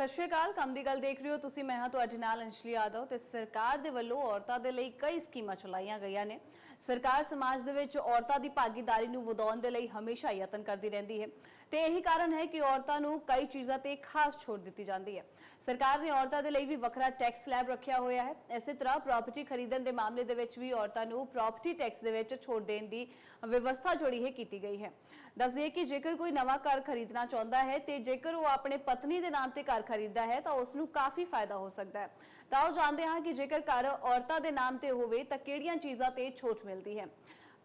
ਸਤਿ ਸ਼੍ਰੀ ਅਕਾਲ, ਕੰਮ ਦੀ ਗੱਲ ਦੇਖ ਰਹੇ ਹੋ ਤੁਸੀਂ, ਮੈਂ ਹਾਂ ਤੁਹਾਡੇ ਨਾਲ ਅੰਸ਼ਲੀ ਯਾਦਵ ਤੇ ਸਰਕਾਰ ਦੇ ਵੱਲੋਂ ਔਰਤਾਂ ਦੇ ਲਈ ਕਈ ਸਕੀਮਾਂ ਚਲਾਈਆਂ ਗਈਆਂ ਨੇ। ਸਰਕਾਰ ਸਮਾਜ ਦੇ ਵਿੱਚ ਔਰਤਾਂ ਦੀ ਭਾਗੀਦਾਰੀ ਨੂੰ ਵਧਾਉਣ ਦੇ ਲਈ ਹਮੇਸ਼ਾ ਯਤਨ ਕਰਦੀ ਰਹਿੰਦੀ ਹੈ ਤੇ ਇਹੀ ਕਾਰਨ ਹੈ ਕਿ ਔਰਤਾਂ ਨੂੰ ਕਈ ਚੀਜ਼ਾਂ ਤੇ ਖਾਸ ਛੋਟ ਦਿੱਤੀ ਜਾਂਦੀ ਹੈ। ਸਰਕਾਰ ਨੇ ਔਰਤਾਂ ਦੇ ਲਈ ਵੀ ਵੱਖਰਾ ਟੈਕਸ ਸਲੈਬ ਰੱਖਿਆ ਹੋਇਆ ਹੈ। ਇਸੇ ਤਰ੍ਹਾਂ ਪ੍ਰਾਪਰਟੀ ਖਰੀਦਣ ਦੇ ਮਾਮਲੇ ਦੇ ਵਿੱਚ ਵੀ ਔਰਤਾਂ ਨੂੰ ਪ੍ਰਾਪਰਟੀ ਟੈਕਸ ਦੇ ਵਿੱਚ ਛੋਟ ਦੇਣ ਦੀ ਵਿਵਸਥਾ ਜੋੜੀ ਹੈ ਕੀਤੀ ਗਈ ਹੈ। ਦੱਸ ਦਈਏ ਕਿ ਜੇਕਰ ਕੋਈ ਨਵਾਂ ਘਰ ਖਰੀਦਣਾ ਚਾਹੁੰਦਾ ਹੈ ਤੇ ਜੇਕਰ ਉਹ ਆਪਣੇ ਪਤਨੀ ਦੇ ਨਾਮ ਤੇ ਘਰ ਖਰੀਦਦਾ ਹੈ ਤਾਂ ਉਸ ਨੂੰ ਕਾਫੀ ਫਾਇਦਾ ਹੋ ਸਕਦਾ ਹੈ। ਤਾਂ ਉਹ ਜਾਣਦੇ ਹਾਂ ਕਿ ਜੇਕਰ ਘਰ ਔਰਤਾਂ ਦੇ ਨਾਮ ਤੇ ਹੋਵੇ ਤਾਂ ਕਿਹੜੀਆਂ ਚੀਜ਼ਾਂ ਤੇ ਛੋਟ ਮਿਲਦੀ ਹੈ।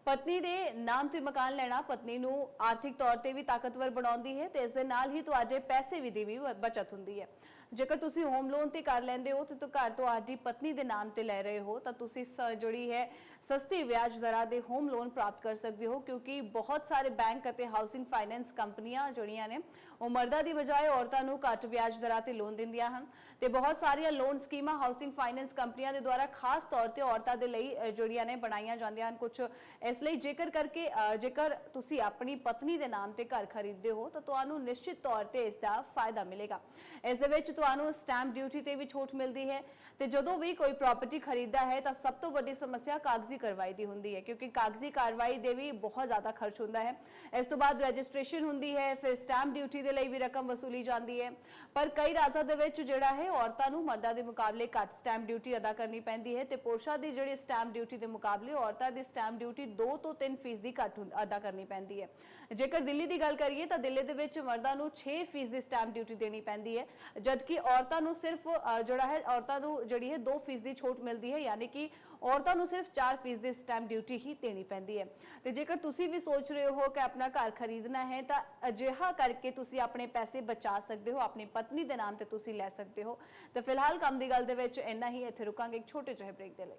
ਪਤਨੀ ਦੇ ਨਾਮ ਤੇ ਮਕਾਨ ਲੈਣਾ ਪਤਨੀ ਨੂੰ ਆਰਥਿਕ ਤੌਰ ਤੇ ਵੀ ਤਾਕਤਵਰ ਬਣਾਉਂਦੀ ਹੈ ਤੇ ਇਸ ਦੇ ਨਾਲ ਹੀ ਤੁਹਾਡੇ ਪੈਸੇ ਵੀ ਦੀ ਵੀ ਬਚਤ ਹੁੰਦੀ ਹੈ। ਜੇਕਰ ਤੁਸੀਂ ਹੋਮ ਲੋਨ ਤੇ ਕਰ ਲੈਂਦੇ ਹੋ ਤੇ ਘਰ ਤੋਂ ਤੁਹਾਡੀ ਪਤਨੀ ਦੇ ਨਾਮ ਤੇ ਲੈ ਰਹੇ ਹੋ, ਤਾਂ ਤੁਸੀਂ ਸ- ਜਿਹੜੀ ਹੈ ਸਸਤੀ ਵਿਆਜ ਦਰਾਂ ਦੇ ਹੋਮ ਲੋਨ ਪ੍ਰਾਪਤ ਕਰ ਸਕਦੇ ਹੋ, ਕਿਉਂਕਿ ਬਹੁਤ ਸਾਰੇ ਬੈਂਕ ਅਤੇ ਹਾਊਸਿੰਗ ਫਾਈਨੈਂਸ ਕੰਪਨੀਆਂ ਜਿਹੜੀਆਂ ਨੇ, ਉਹ ਮਰਦਾਂ ਦੀ ਬਜਾਏ ਔਰਤਾਂ ਨੂੰ ਘੱਟ ਵਿਆਜ ਦਰਾਂ ਤੇ ਲੋਨ ਦਿੰਦੀਆਂ ਹਨ ਤੇ ਬਹੁਤ ਸਾਰੀਆਂ ਲੋਨ ਸਕੀਮਾਂ ਹਾਊਸਿੰਗ ਫਾਈਨੈਂਸ ਕੰਪਨੀਆਂ ਦੇ ਦੁਆਰਾ ਖਾਸ ਤੌਰ ਤੇ ਔਰਤਾਂ ਦੇ ਲਈ ਜਿਹੜੀਆਂ ਨੇ ਬਣਾਈਆਂ ਜਾਂਦੀਆਂ ਹਨ। ਕੁਝ ਇਸ ਲਈ ਜੇਕਰ ਕਰਕੇ ਜੇਕਰ ਤੁਸੀਂ ਆਪਣੀ ਪਤਨੀ ਦੇ ਨਾਮ ਤੇ ਘਰ ਖਰੀਦਦੇ ਹੋ, ਤਾਂ ਤੁਹਾਨੂੰ ਨਿਸ਼ਚਿਤ ਤੌਰ ਤੇ ਇਸ ਦਾ ਫਾਇਦਾ ਮਿਲੇਗਾ। ਇਸ ਦੇ ਵਿੱਚ ਤੁਹਾਨੂੰ ਸਟੈਂਪ ਡਿਊਟੀ ਤੇ ਵੀ ਛੋਟ ਮਿਲਦੀ ਹੈ ਤੇ ਜਦੋਂ ਵੀ ਕੋਈ ਪ੍ਰਾਪਰਟੀ ਖਰੀਦਦਾ ਹੈ ਤਾਂ ਸਭ ਤੋਂ ਵੱਡੀ ਸਮੱਸਿਆ ਕਾਗਜ਼ੀ ਕਾਰਵਾਈ ਦੀ ਹੁੰਦੀ ਹੈ, ਕਿਉਂਕਿ ਕਾਗਜ਼ੀ ਕਾਰਵਾਈ ਦੇ ਵੀ ਬਹੁਤ ਜ਼ਿਆਦਾ ਖਰਚ ਹੁੰਦਾ ਹੈ। ਇਸ ਤੋਂ ਬਾਅਦ ਰਜਿਸਟ੍ਰੇਸ਼ਨ ਹੁੰਦੀ ਹੈ, ਫਿਰ ਸਟੈਂਪ ਡਿਊਟੀ ਦੇ ਲਈ ਵੀ ਰਕਮ ਵਸੂਲੀ ਜਾਂਦੀ ਹੈ। ਪਰ ਕਈ ਰਾਜਾਂ ਦੇ ਵਿੱਚ ਜਿਹੜਾ ਹੈ, ਔਰਤਾਂ ਨੂੰ ਮਰਦਾਂ ਦੇ ਮੁਕਾਬਲੇ ਘੱਟ ਸਟੈਂਪ ਡਿਊਟੀ ਅਦਾ ਕਰਨੀ ਪੈਂਦੀ ਹੈ ਤੇ ਪੁਰਸ਼ਾਂ ਦੀ ਜਿਹੜੀ ਸਟੈਂਪ ਡਿਊਟੀ ਦੇ ਮੁਕਾਬਲੇ, ਔਰਤਾਂ ਦੀ ਸਟੈਂਪ ਡਿਊਟੀ 2 ਤੋਂ 3 ਫੀਸਦੀ ਘੱਟ ਹੁੰਦ- ਅਦਾ ਕਰਨੀ ਪੈਂਦੀ ਹੈ। ਜੇਕਰ ਦਿੱਲੀ ਦੀ ਗੱਲ ਕਰੀਏ ਤਾਂ ਦਿੱਲੀ ਦੇ ਵਿੱਚ ਮਰਦਾਂ ਨੂੰ 6 ਫੀਸਦੀ ਸਟੈਂਪ ਡਿਊਟੀ ਦੇਣੀ ਪੈਂਦੀ ਹੈ ਜਦਕਿ ਔਰਤਾਂ ਨੂੰ ਸਿਰਫ ਜਿਹੜਾ ਹੈ, ਔਰਤਾਂ ਨੂੰ ਜਿਹੜੀ ਹੈ 2 ਫੀਸਦੀ ਛੋਟ ਮਿਲਦੀ ਹੈ, ਯਾਨੀ ਕਿ ਔਰਤਾਂ ਨੂੰ ਸਿਰਫ 4 ਫੀਸਦੀ ਸਟੈਂਪ ਡਿਊਟੀ ਹੀ ਦੇਣੀ ਪੈਂਦੀ ਹੈ। ਤੇ ਜੇਕਰ ਤੁਸੀਂ ਵੀ ਸੋਚ ਰਹੇ ਹੋ ਕਿ ਆਪਣਾ ਘਰ ਖਰੀਦਣਾ ਹੈ, ਤਾਂ ਅਜਿਹਾ ਕਰਕੇ ਤੁਸੀਂ ਆਪਣੇ ਪੈਸੇ ਬਚਾ ਸਕਦੇ ਹੋ, ਆਪਣੀ ਪਤਨੀ ਦੇ ਨਾਮ ਤੇ ਤੁਸੀਂ ਲੈ ਸਕਦੇ ਹੋ। ਤੇ ਫਿਲਹਾਲ ਕੰਮ ਦੀ ਗੱਲ ਦੇ ਵਿੱਚ ਇੰਨਾ ਹੀ, ਇੱਥੇ ਰੁਕਾਂਗੇ ਇੱਕ ਛੋਟੇ ਜਿਹੇ ਬ੍ਰੇਕ ਦੇ ਲਈ।